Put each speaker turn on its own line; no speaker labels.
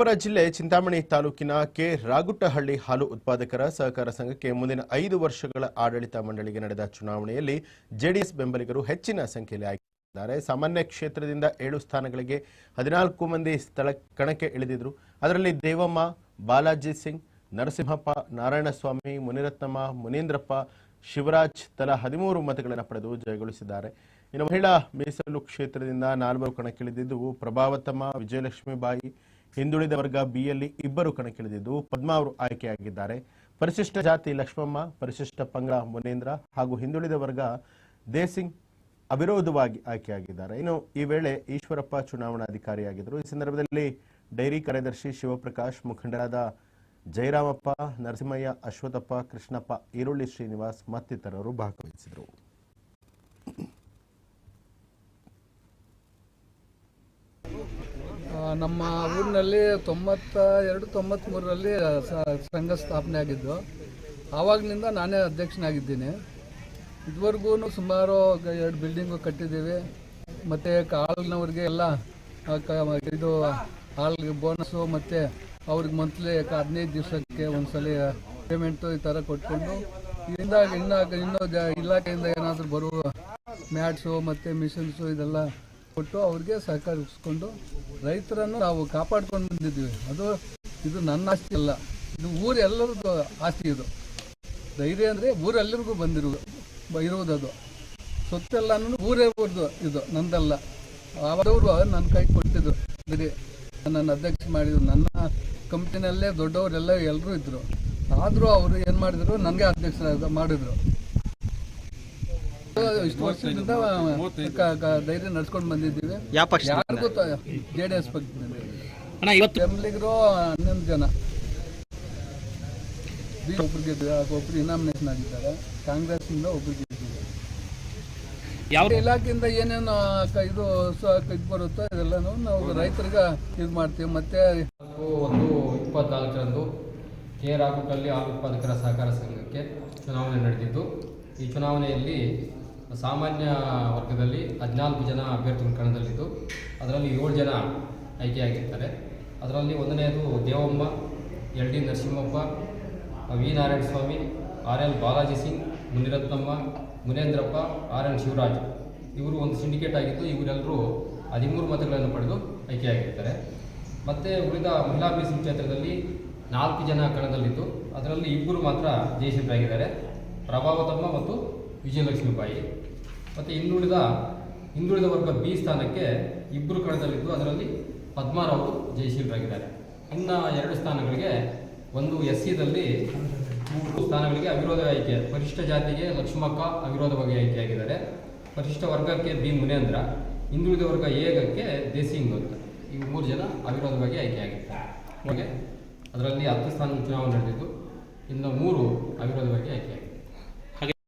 ಚಿಕ್ಕಬಳ್ಳಾಪುರ ಜಿಲ್ಲೆ ಚಿಂತಾಮಣಿ ತಾಲೂಕಿನ ಕೆ. ರಾಗುಟ್ಟಹಳ್ಳಿ ಹಾಲು ಉತ್ಪಾದಕರ ಸಹಕಾರ ಸಂಘಕ್ಕೆ ಮುಂದಿನ ಐದು ವರ್ಷಗಳ ಆಡಳಿತ ಮಂಡಳಿಗೆ ನಡೆದ ಚುನಾವಣೆಯಲ್ಲಿ ಜೆಡಿಎಸ್ ಬೆಂಬಲಿಗರು ಹೆಚ್ಚಿನ ಸಂಖ್ಯೆಯಲ್ಲಿ ಆಯ್ಕೆಯಾಗಿದ್ದಾರೆ. ಸಾಮಾನ್ಯ ಕ್ಷೇತ್ರದಿಂದ ಏಳು ಸ್ಥಾನಗಳಿಗೆ ಹದಿನಾಲ್ಕು ಮಂದಿ ಸ್ಥಳ ಕಣಕ್ಕೆ ಇಳಿದಿದ್ರು. ಅದರಲ್ಲಿ ದೇವಮ್ಮ, ಬಾಲಾಜಿ ಸಿಂಗ್, ನರಸಿಂಹಪ್ಪ, ನಾರಾಯಣಸ್ವಾಮಿ, ಮುನಿರತ್ನಮ್ಮ, ಮುನೀಂದ್ರಪ್ಪ, ಶಿವರಾಜ್ ತಲಾ ಹದಿಮೂರು ಮತಗಳನ್ನು ಪಡೆದು ಜಯಗೊಳಿಸಿದ್ದಾರೆ. ಇನ್ನು ಮಹಿಳಾ ಮೀಸಲು ಕ್ಷೇತ್ರದಿಂದ ನಾಲ್ವರು ಕಣಕ್ಕಿಳಿದಿದ್ದು ಪ್ರಭಾವತಮ್ಮ ವಿಜಯಲಕ್ಷ್ಮಿ ಬಾಯಿ ಹಿಂದುಳಿದ ವರ್ಗ ಬಿಯಲ್ಲಿ ಇಬ್ಬರು ಕಣಕ್ಕಿಳಿದಿದ್ದು ಪದ್ಮಾ ಅವರು ಆಯ್ಕೆಯಾಗಿದ್ದಾರೆ. ಪರಿಶಿಷ್ಟ ಜಾತಿ ಲಕ್ಷ್ಮಮ್ಮ, ಪರಿಶಿಷ್ಟ ಪಂಗಡ ಮುನೇಂದ್ರ ಹಾಗೂ ಹಿಂದುಳಿದ ವರ್ಗ ದೇಸಿಂಗ್ ಅವಿರೋಧವಾಗಿ ಆಯ್ಕೆಯಾಗಿದ್ದಾರೆ. ಇನ್ನು ಈ ವೇಳೆ ಈಶ್ವರಪ್ಪ ಚುನಾವಣಾಧಿಕಾರಿಯಾಗಿದ್ದರು. ಈ ಸಂದರ್ಭದಲ್ಲಿ ಡೈರಿ ಕಾರ್ಯದರ್ಶಿ ಶಿವಪ್ರಕಾಶ್, ಮುಖಂಡರಾದ ಜಯರಾಮಪ್ಪ, ನರಸಿಂಹಯ್ಯ, ಅಶ್ವಥಪ್ಪ, ಕೃಷ್ಣಪ್ಪ, ಈರುಳ್ಳಿ ಶ್ರೀನಿವಾಸ್ ಮತ್ತಿತರರು ಭಾಗವಹಿಸಿದರು
ನಮ್ಮ ಊರಿನಲ್ಲಿ ತೊಂಬತ್ತ ಎರಡು ತೊಂಬತ್ತ್ಮೂರರಲ್ಲಿ ಮೂರರಲ್ಲಿ ಸಂಘ ಸ್ಥಾಪನೆ ಆಗಿದ್ದು, ಆವಾಗಲಿಂದ ನಾನೇ ಅಧ್ಯಕ್ಷನಾಗಿದ್ದೀನಿ. ಇದುವರೆಗೂ ಸುಮಾರು ಎರಡು ಬಿಲ್ಡಿಂಗು ಕಟ್ಟಿದ್ದೀವಿ. ಮತ್ತು ಕಾಲ್ನವ್ರಿಗೆ ಎಲ್ಲ ಇದು ಹಾಲ್ಗೆ ಬೋನಸ್ಸು ಮತ್ತು ಅವ್ರಿಗೆ ಮಂತ್ಲಿ ಹದಿನೈದು ದಿವಸಕ್ಕೆ ಒಂದ್ಸಲ ಪೇಮೆಂಟು ಈ ಥರ ಕೊಟ್ಕೊಂಡು ಇಂದ ಇನ್ನು ಇನ್ನೂ ಇಲಾಖೆಯಿಂದ ಏನಾದರೂ ಬರುವ ಮ್ಯಾಟ್ಸು ಮತ್ತು ಮಿಷಿನ್ಸು ಇದೆಲ್ಲ ಕೊಟ್ಟು ಅವ್ರಿಗೆ ಸಹಕರಿಸ್ಕೊಂಡು ರೈತರನ್ನು ನಾವು ಕಾಪಾಡ್ಕೊಂಡು ಬಂದಿದ್ದೀವಿ. ಅದು, ಇದು ನನ್ನ ಆಸ್ತಿ ಅಲ್ಲ. ಇದು ಊರೆಲ್ಲರದ್ದು ಆಸ್ತಿ ಇದು. ಧೈರ್ಯ ಅಂದರೆ ಊರೆಲ್ಲರಿಗೂ ಬಂದಿರೋದು. ಇರುವುದದು ಅದು. ಸೊತ್ತೆಲ್ಲನೂ ಊರೇ ಊರ್ದು ಇದು, ನಂದಲ್ಲ. ಅವರವರು ನನ್ನ ಕೈ ಕೊಟ್ಟಿದ್ರು ಬಿಡಿ ನನ್ನ ಅಧ್ಯಕ್ಷ ಮಾಡಿದ್ರು. ನನ್ನ ಕಂಪ್ನಿನಲ್ಲೇ ದೊಡ್ಡವರೆಲ್ಲ ಎಲ್ಲರೂ ಇದ್ದರು ಆದರೂ ಅವರು ಏನು ಮಾಡಿದ್ರು? ನನಗೆ ಅಧ್ಯಕ್ಷರಾದ ಮಾಡಿದ್ರು. ಇಷ್ಟು ವರ್ಷದಿಂದ ಧೈರ್ಯ ನಡ್ಸ್ಕೊಂಡು ಬಂದಿದ್ದೀವಿ.
ಯಾವ ಪಕ್ಷ
ಯಾರಿಗೂ ಜೆ ಡಿ ಎಸ್ ಪಕ್ಷದಲ್ಲಿ
ಅಣ್ಣ ಇವತ್ತು
ಬೆಂಬಲಿಗರು ಹನ್ನೊಂದು ಜನ. ಒಬ್ರಿಗೆ ಒಬ್ರು ಇನಾಮಿನೇಷನ್ ಆಗಿದ್ದಾರೆ. ಕಾಂಗ್ರೆಸ್ನಿಂದ ಒಬ್ರು
ಯಾವ
ಇಲಾಖೆಯಿಂದ ಏನೇನು ಕ- ಇದು ಇದು ಬರುತ್ತೋ ಇದೆಲ್ಲನೂ ನಾವು ರೈತರಿಗೆ ಇದು ಮಾಡ್ತೀವಿ. ಮತ್ತೆ
ಒಂದು ಇಪ್ಪತ್ನಾಲ್ಕರಂದು ಕೆ ರಾಗುಕಲ್ಲಿ ಹಾಲು ಉತ್ಪಾದಕರ ಸಹಕಾರ ಸಂಘಕ್ಕೆ ಚುನಾವಣೆ ನಡೆದಿದ್ದು. ಈ ಚುನಾವಣೆಯಲ್ಲಿ ಸಾಮಾನ್ಯ ವರ್ಗದಲ್ಲಿ ಹದಿನಾಲ್ಕು ಜನ ಅಭ್ಯರ್ಥಿಗಳು ಕಣದಲ್ಲಿದ್ದು, ಅದರಲ್ಲಿ ಏಳು ಜನ ಆಯ್ಕೆಯಾಗಿರ್ತಾರೆ. ಅದರಲ್ಲಿ ಒಂದನೆಯದು Devamma, L D Narasimhappa, V Narayana Swamy R L Balaji Singh, Munirathnamma, Munendrappa, R N Shivaraj. ಇವರು ಒಂದು ಸಿಂಡಿಕೇಟ್ ಆಗಿದ್ದು ಇವರೆಲ್ಲರೂ ಹದಿಮೂರು ಮತಗಳನ್ನು ಪಡೆದು ಆಯ್ಕೆಯಾಗಿರ್ತಾರೆ. ಮತ್ತು ಉಳಿದ ಮಹಿಳಾ ಮೀಸಲು ಕ್ಷೇತ್ರದಲ್ಲಿ ನಾಲ್ಕು ಜನ ಕಣದಲ್ಲಿದ್ದು, ಅದರಲ್ಲಿ ಇಬ್ಬರು ಮಾತ್ರ ಜಯಶೀಲರಾಗಿದ್ದಾರೆ ಪ್ರಭಾವತಮ್ಮ ಮತ್ತು ವಿಜಯಲಕ್ಷ್ಮಿ ಬಾಯಿ ಮತ್ತು ಇನ್ನುಳಿದ ಹಿಂದುಳಿದ ವರ್ಗ ಬಿ ಸ್ಥಾನಕ್ಕೆ ಇಬ್ಬರು ಕಣದಲ್ಲಿದ್ದು ಅದರಲ್ಲಿ ಪದ್ಮಾರಾವ್ ಜಯಶೀಲರಾಗಿದ್ದಾರೆ. ಇನ್ನು ಎರಡು ಸ್ಥಾನಗಳಿಗೆ ಒಂದು ಎಸ್ ಸಿದಲ್ಲಿ ಮೂರು ಸ್ಥಾನಗಳಿಗೆ ಅವಿರೋಧ ಆಯ್ಕೆ, ಪರಿಶಿಷ್ಟ ಜಾತಿಗೆ ಲಕ್ಷ್ಮಕ್ಕ ಅವಿರೋಧವಾಗಿ ಆಯ್ಕೆಯಾಗಿದ್ದಾರೆ. ಪರಿಶಿಷ್ಟ ವರ್ಗಕ್ಕೆ ಬಿ ಮುನೇಂದ್ರ, ಹಿಂದುಳಿದ ವರ್ಗ ಏಗಕ್ಕೆ ದೇಸಿಂಗ್ ಅಂತ ಈ ಮೂರು ಜನ ಅವಿರೋಧವಾಗಿ ಆಯ್ಕೆಯಾಗಿದ್ದಾರೆ. ಹಾಗೆ ಅದರಲ್ಲಿ ಹತ್ತು ಸ್ಥಾನ ಚುನಾವಣೆ ನಡೆದಿದ್ದು, ಇನ್ನು ಮೂರು ಅವಿರೋಧವಾಗಿ ಆಯ್ಕೆಯಾಗಿದ್ದಾರೆ